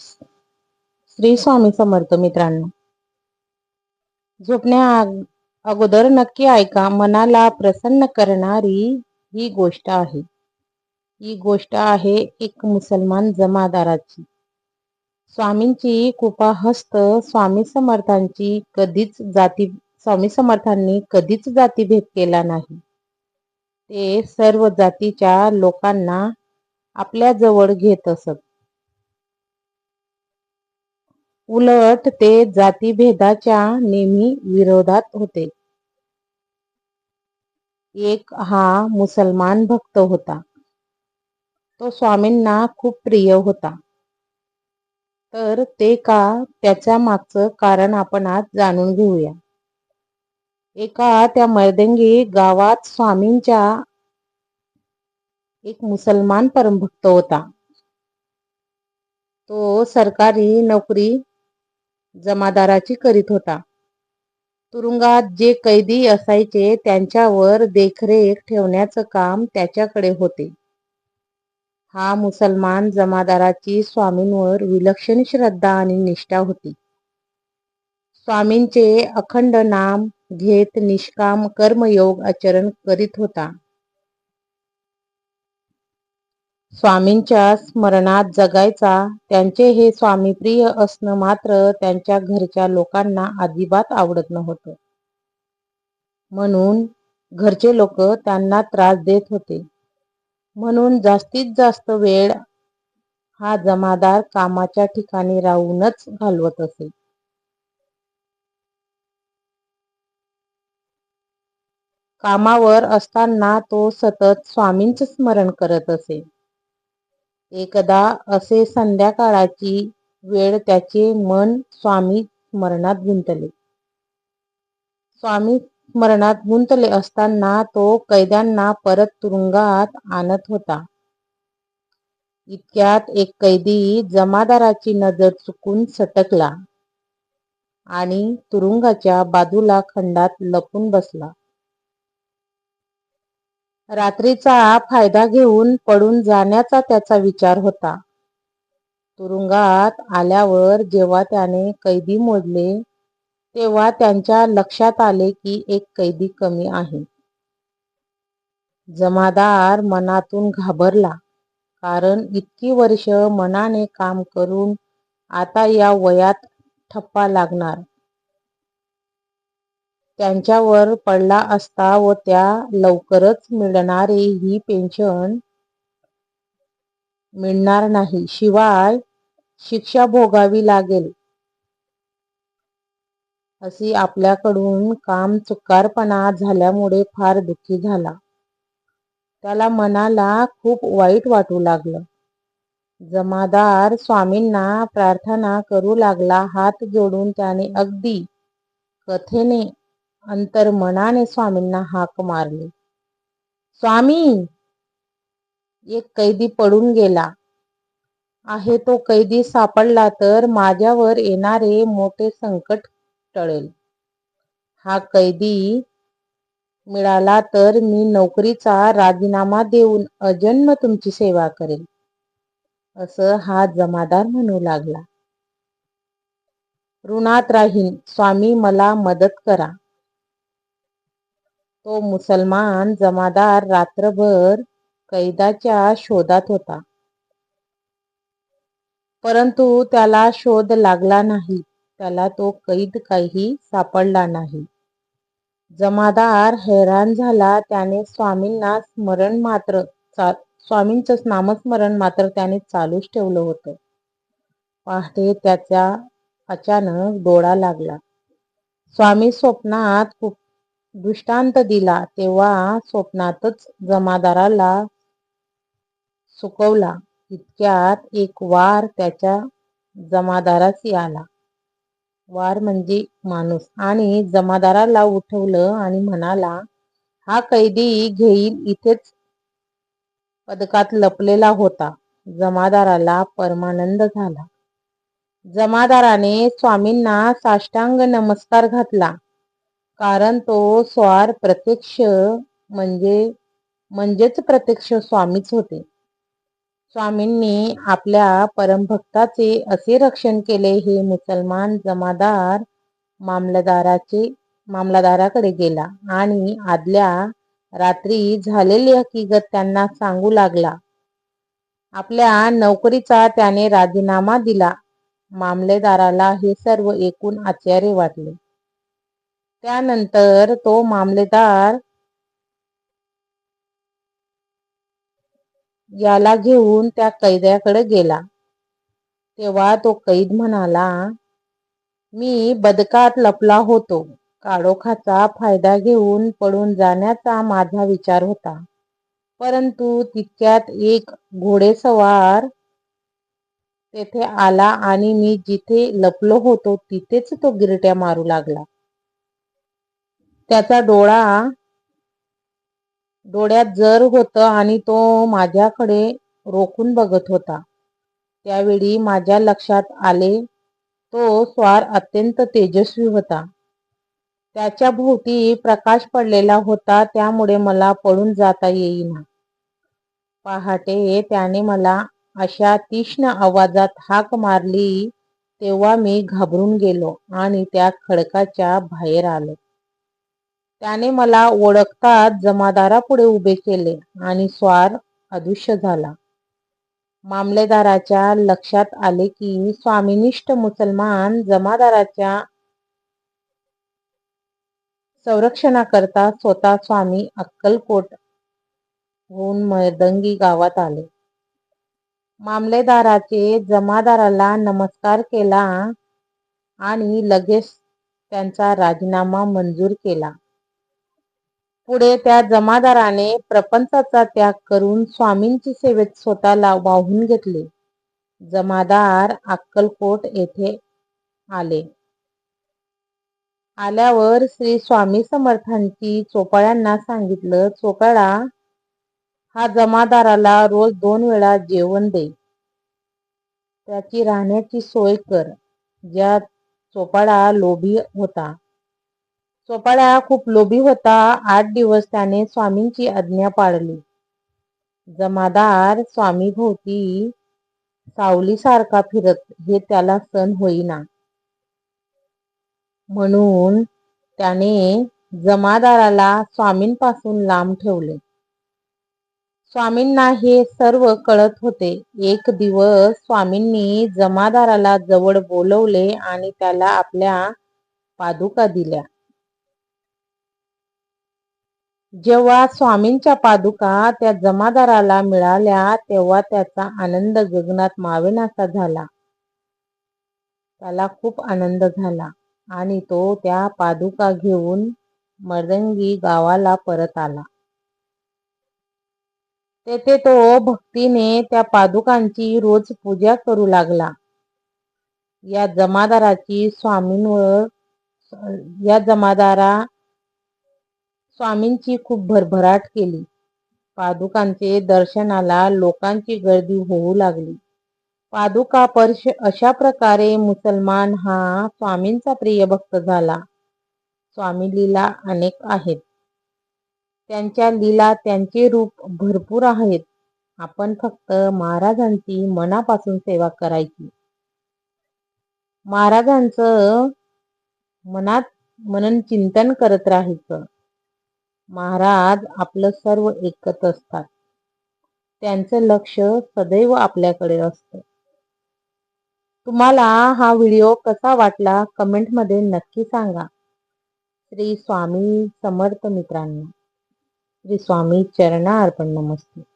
श्री स्वामी समर्थ मित्रांनो झोपण्या अगोदर नक्की ऐका मनाला प्रसन्न करणारी ही गोष्ट आहे. ही गोष्ट आहे एक मुसलमान जमादाराची. स्वामींची कृपा हस्त स्वामी समर्थांची कधीच जाती स्वामी समर्थांनी कधीच जातीभेद केला नाही. ते सर्व जातीच्या लोकांना आपल्या जवळ घेत असत. उलट ते जातीभेदाच्या नेहमी विरोधात होते. एक हा मुसलमान भक्त होता. तो स्वामींना खूप प्रिय होता. तर ते का त्याच्या मागचं कारण आपण आज जाणून घेऊया. एका त्या मर्दंगी गावात स्वामींच्या एक मुसलमान परमभक्त होता. तो सरकारी नोकरी जमादाराची करीत होता. तुरुंगात जे कैदी असायचे त्यांच्यावर देखरेख ठेवण्याचं काम त्याच्याकडे होते. हा मुसलमान जमादाराची स्वामींवर विलक्षण श्रद्धा आणि निष्ठा होती. स्वामींचे अखंड नाम घेत निष्काम कर्मयोग आचरण करीत होता. स्वामींच्या स्मरणात जगायचा त्यांचे हे स्वामीप्रिय असणं मात्र त्यांच्या घरच्या लोकांना अजिबात आवडत नव्हतं. म्हणून घरचे लोक त्यांना त्रास देत होते. म्हणून जास्तीत जास्त वेळ हा जमादार कामाच्या ठिकाणी राहूनच घालवत असे. कामावर असताना तो सतत स्वामींच स्मरण करत असे. एकदा असे संध्याकाळची वेळ त्याचे मन स्वामी स्मरणात गुंतले. स्वामी स्मरणात गुंतले असताना तो कैद्यांना परत तुरुंगात आणत होता. इतक्यात एक कैदी जमादाराची नजर चुकून सटकला आणि तुरुंगाच्या बाजूला खंडात लपून बसला. रात्रीचा फायदा घेऊन पडून जाण्याचा त्याचा विचार होता. तुरुंगात आल्यावर जेव्हा त्याने कैदी मोडले तेव्हा त्यांच्या लक्षात आले की एक कैदी कमी आहे. जमादार मनातून घाबरला कारण इतकी वर्ष मनाने काम करून आता या वयात ठप्पा लागणार. त्यांच्यावर पडला असता व त्या लवकरच मिळणारे ही पेन्शन मिळणार नाही. शिवाय शिक्षा भोगावी लागेल. अशी आपल्याकडून काम चुकारपणा झाल्यामुळे फार दुःखी झाला. त्याला मनाला खूप वाईट वाटू लागलं. जमादार स्वामींना प्रार्थना करू लागला हात जोडून त्याने अगदी कथेने अंतर्मनाने स्वामींना हाक मारली. स्वामी एक कैदी पडून गेला. आहे तो कैदी सापडला तर माझ्यावर येणारे मोठे संकट टळेल. हा कैदी मिळाला तर मी नोकरीचा राजीनामा देऊन अजन्म तुमची सेवा करेल असं हा जमादार म्हणू लागला. ऋणात राहीन. स्वामी मला मदत करा. तो मुसलमान जमादार रात्रभर कैदाच्या शोधात होता. परंतु त्याला शोध लागला नाही. त्याला तो कैद काही सापडला नाही. जमादार हैराण झाला. त्याने स्वामींना स्मरण मात्र स्वामींचं नामस्मरण मात्र त्याने चालूच ठेवलं होतं. पहाटे त्याचा अचानक डोळा लागला. स्वामी स्वप्नात खूप दृष्टांत दिला तेव्हा स्वप्नातच जमादाराला सुकवला. इतक्यात एक वार त्याच्या जमादाराशी आला. वार म्हणजे माणूस. आणि जमादाराला उठवलं आणि म्हणाला हा कैदी घेईल इथेच पदकात लपलेला होता जमादाराला परमानंद झाला. जमादाराने स्वामींना साष्टांग नमस्कार घातला. कारण तो स्वार प्रत्यक्ष म्हणजे म्हणजेच प्रत्यक्ष स्वामीच होते. स्वामींनी आपल्या परमभक्ताचे असे रक्षण केले हे मुसलमान जमादार मामलदाराचे मामलदाराकडे गेला आणि आदल्या रात्री झालेली हकीकत त्यांना सांगू लागला. आपल्या नोकरीचा त्याने राजीनामा दिला. मामलेदाराला हे सर्व ऐकून आश्चर्य वाटले. त्यानंतर तो मामलेदार याला घेऊन त्या कैद्याकडे गेला. तेव्हा तो कैद म्हणाला मी बदकात लपला होतो. काळोखाचा फायदा घेऊन पडून जाण्याचा माझा विचार होता. परंतु तितक्यात एक घोडेसवार तेथे आला आणि मी जिथे लपलो होतो तिथेच तो गिरट्या मारू लागला. त्याचा डोळा डोळ्यात जर होत आणि तो माझ्याकडे रोखून बघत होता. त्यावेळी माझ्या लक्षात आले तो स्वार अत्यंत तेजस्वी होता. त्याच्या भोवती प्रकाश पडलेला होता त्यामुळे मला पळून जाता येईना. पहाटे त्याने मला अशा तीक्ष्ण आवाजात हाक मारली तेव्हा मी घाबरून गेलो आणि त्या खडकाच्या बाहेर आलो. त्याने मला ओळखताच जमादारापुढे उभे केले आणि स्वार अदृश्य झाला. मामलेदाराच्या लक्षात आले की स्वामीनिष्ठ मुसलमान जमादाराच्या संरक्षणाकरता स्वतः स्वामी अक्कलकोट होऊन मर्दंगी गावात आले. मामलेदाराचे जमादाराला नमस्कार केला आणि लगेच त्यांचा राजीनामा मंजूर केला. पुढे त्या जमादाराने प्रपंचाचा त्याग करून स्वामींची सेवेत स्वतःला वाहून घेतले. जमादार अक्कलकोट येथे आले. आल्यावर श्री स्वामी समर्थांची चोपाळ्यांना सांगितलं चोपाळा हा जमादाराला रोज दोन वेळा जेवण दे. त्याची राहण्याची सोय कर. ज्या चोपाळा लोभी होता. चोपाळा खूप लोभी होता. आठ दिवस त्याने स्वामींची आज्ञा पाळली. जमादार स्वामी भोवती सावलीसारखा फिरत हे त्याला सण होईना. म्हणून त्याने जमादाराला स्वामींपासून लांब ठेवले. स्वामींना हे सर्व कळत होते. एक दिवस स्वामींनी जमादाराला जवळ बोलवले आणि त्याला आपल्या पादुका दिल्या. जेव्हा स्वामींच्या पादुका त्या जमादाराला मिळाल्या तेव्हा त्याचा आनंद गगनात मावेनासा झाला. त्याला खूप आनंद झाला आणि तो त्या पादुका घेऊन मर्दंगी गावाला परत आला. तेथे तो भक्तीने त्या पादुकांची रोज पूजा करू लागला. या जमादाराची स्वामींवर या जमादारा स्वामींची खूप भरभराट केली. पादुकांचे दर्शनाला लोकांची गर्दी होऊ लागली. पादुका पर्श अशा प्रकारे मुसलमान हा स्वामींचा प्रिय भक्त झाला. स्वामी लीला अनेक आहेत. त्यांच्या लीला त्यांचे रूप भरपूर आहेत. आपण फक्त महाराजांची मनापासून सेवा करायची. महाराजांचं मनात मनन चिंतन करत राहायचं. महाराज आपलं सर्व ऐकत असतात. त्यांचं लक्ष सदैव आपल्याकडे असतं. तुम्हाला हा व्हिडिओ कसा वाटला कमेंटमध्ये नक्की सांगा. श्री स्वामी समर्थ मित्रांनो. श्री स्वामी चरणा अर्पण नमस्ते.